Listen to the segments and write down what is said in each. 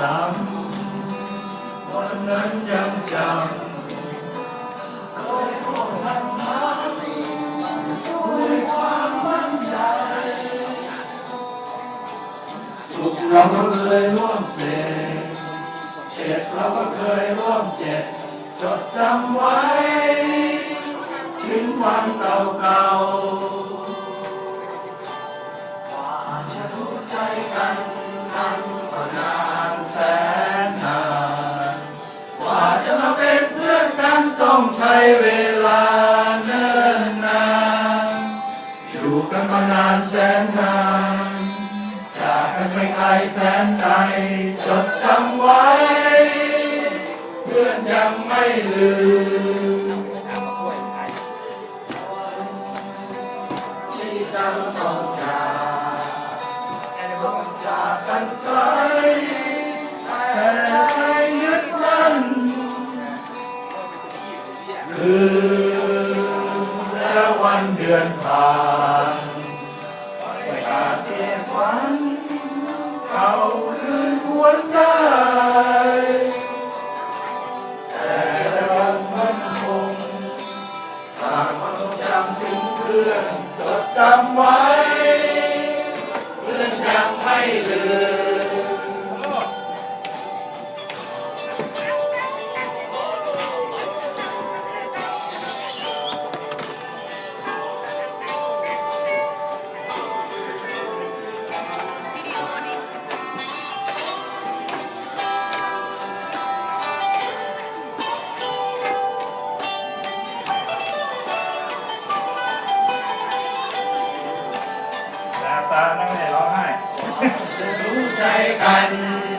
จำวันนั้นยังจำเคยท่วงทันทาด้วยความมั่นใจ สุขเราก็เคยร่วมเสกเจ็บเราก็เคยร่วมเจ็บจดจำไว้ ถึงวันเก่าๆ ต้องใช้เวลาเนิ่นนานอยู่กันมานานแสนนาน จากกันไปไกลแสนไกลจดจำไว้ เพื่อนยังไม่ลืม คือแล้ววันเดือนผ่านไม่อาจเก็บวันเขาคืนหวนได้แต่วันมันคงฝากความทรงจำถึงเพื่อนจดจำไว้ ตา นั่งไหนร้องไห้จะรู้ใจกัน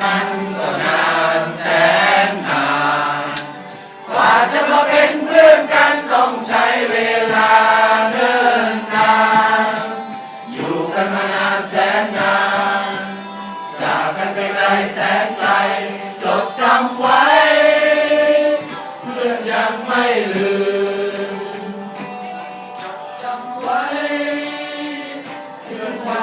มันก็นานแสนนานกว่าจะมาเป็นเพื่อนกันต้องใช้เวลาเนิ่นนานอยู่กันมานานแสนนานจากกันไปไกลแสนไกลจดจำไว้ เพื่อนยังไม่ลืมจดจำไว้ถึงวันเก่าๆจดจำไว้